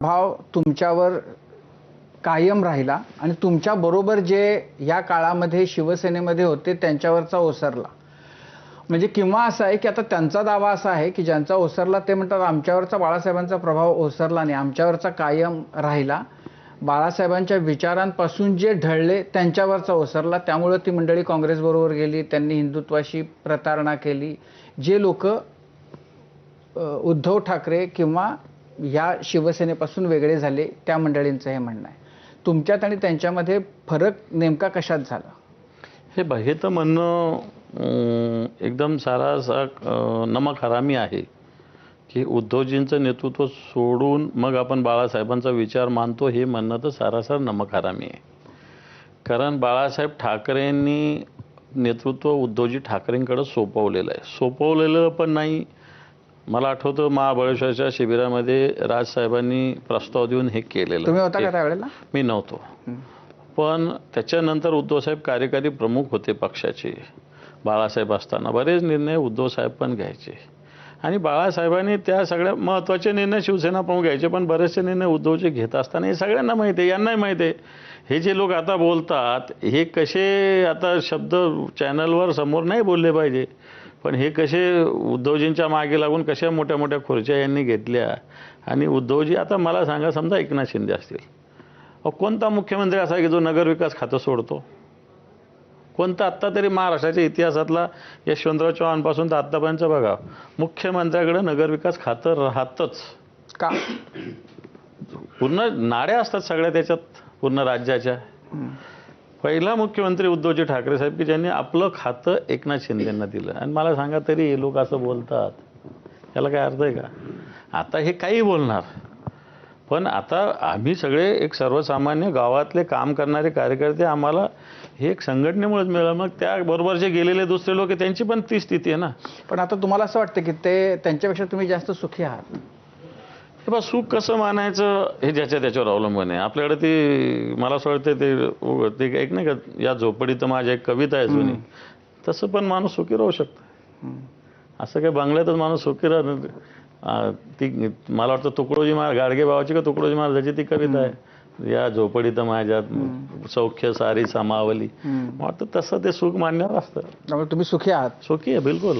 भाव तुमच्यावर कायम राहिला आणि तुमच्या बरोबर जे या काळामध्ये शिवसेनेमध्ये होते त्यांच्यावरचा ओसरला. म्हणजे किंवा असं आहे की आता त्यांचा दावा असा आहे की ज्यांचा ओसरला ते म्हणतात आमच्यावरचा बाळासाहेबांचा प्रभाव ओसरला नाही आमच्यावरचा कायम राहिला. बाळासाहेबांच्या विचारांपासून जे ढळले त्यांच्यावरचा ओसरला. त्यामुळं ती मंडळी काँग्रेसबरोबर गेली त्यांनी हिंदुत्वाशी प्रतारणा केली. जे लोक उद्धव ठाकरे किंवा या शिवसेनेपासून वेगळे झाले त्या मंडळींचं हे म्हणणं आहे. तुमच्यात आणि त्यांच्यामध्ये फरक नेमका कशात झाला? हे बघ हे तर म्हणणं एकदम सारासा नमक हरामी आहे की उद्धवजींचं नेतृत्व सोडून मग आपण बाळासाहेबांचा विचार मानतो हे म्हणणं तर सारासार नमक हरामी आहे. कारण बाळासाहेब ठाकरेंनी नेतृत्व उद्धवजी ठाकरेंकडे सोपवलेलं आहे. सोपवलेलं पण नाही मला आठवतं महाबळेश्वरच्या शिबिरामध्ये राजसाहेबांनी प्रस्ताव देऊन हे केलेलं. तुम्ही होता का त्यावेळेला? मी नव्हतो. पण त्याच्यानंतर उद्धवसाहेब कार्यकारी प्रमुख होते पक्षाचे. बाळासाहेब असताना बरेच निर्णय उद्धवसाहेब पण घ्यायचे. आणि बाळासाहेबांनी त्या सगळ्या महत्त्वाचे निर्णय शिवसेना प्रमुख घ्यायचे पण बरेचसे निर्णय उद्धवचे घेत असताना हे सगळ्यांना माहिती आहे यांनाही माहिती आहे. हे जे लोक आता बोलतात हे कसे आता शब्द चॅनलवर समोर नाही बोलले पाहिजे. पण हे कसे उद्धवजींच्या मागे लागून कशा मोठ्या मोठ्या खुर्च्या यांनी घेतल्या? आणि उद्धवजी आता मला सांगा समजा एकनाथ शिंदे असतील. कोणता मुख्यमंत्री असा की जो नगरविकास खातं सोडतो? कोणता आत्ता तरी महाराष्ट्राच्या इतिहासातला यशवंतराव चव्हाणपासून तर आत्तापर्यंत बघा मुख्यमंत्र्याकडे नगरविकास खातं राहतच. का? पूर्ण नाड्या असतात सगळ्या त्याच्यात पूर्ण राज्याच्या. पहिला मुख्यमंत्री उद्धवजी ठाकरे साहेब की ज्यांनी आपलं खातं एकनाथ शिंदेंना दिलं. आणि मला सांगा तरी हे लोक असं बोलतात. याला काय अर्थ आहे का? आता हे काही बोलणार. पण आता आम्ही सगळे एक सर्वसामान्य गावातले काम करणारे कार्यकर्ते आम्हाला हे एक संघटनेमुळेच मिळालं. मग त्याबरोबर जे गेलेले दुसरे लोक आहे त्यांची पण ती स्थिती आहे ना. पण आता तुम्हाला असं वाटतं की ते त्यांच्यापेक्षा तुम्ही जास्त सुखी आहात? बा सुख कसं मानायचं हे ज्याच्या त्याच्यावर अवलंबून आहे. आपल्याकडे ती मला असं वाटतं ते ते एक नाही का या झोपडीत माझ्या एक कविता आहे जुनी. तसं पण माणूस सुखी राहू शकतो. असं काय बंगल्यातच माणूस सुखी राहत ती मला वाटतं तुकडोजी महाराज गाडगे बाबाची का तुकडोजी महाराजाची ती कविता आहे. या झोपडीत माझ्यात सौख्य सारी समावली. वाटतं तसं ते सुख मानण्यावर असतं. त्यामुळे तुम्ही सुखी आहात. सुखी आहे बिलकुल.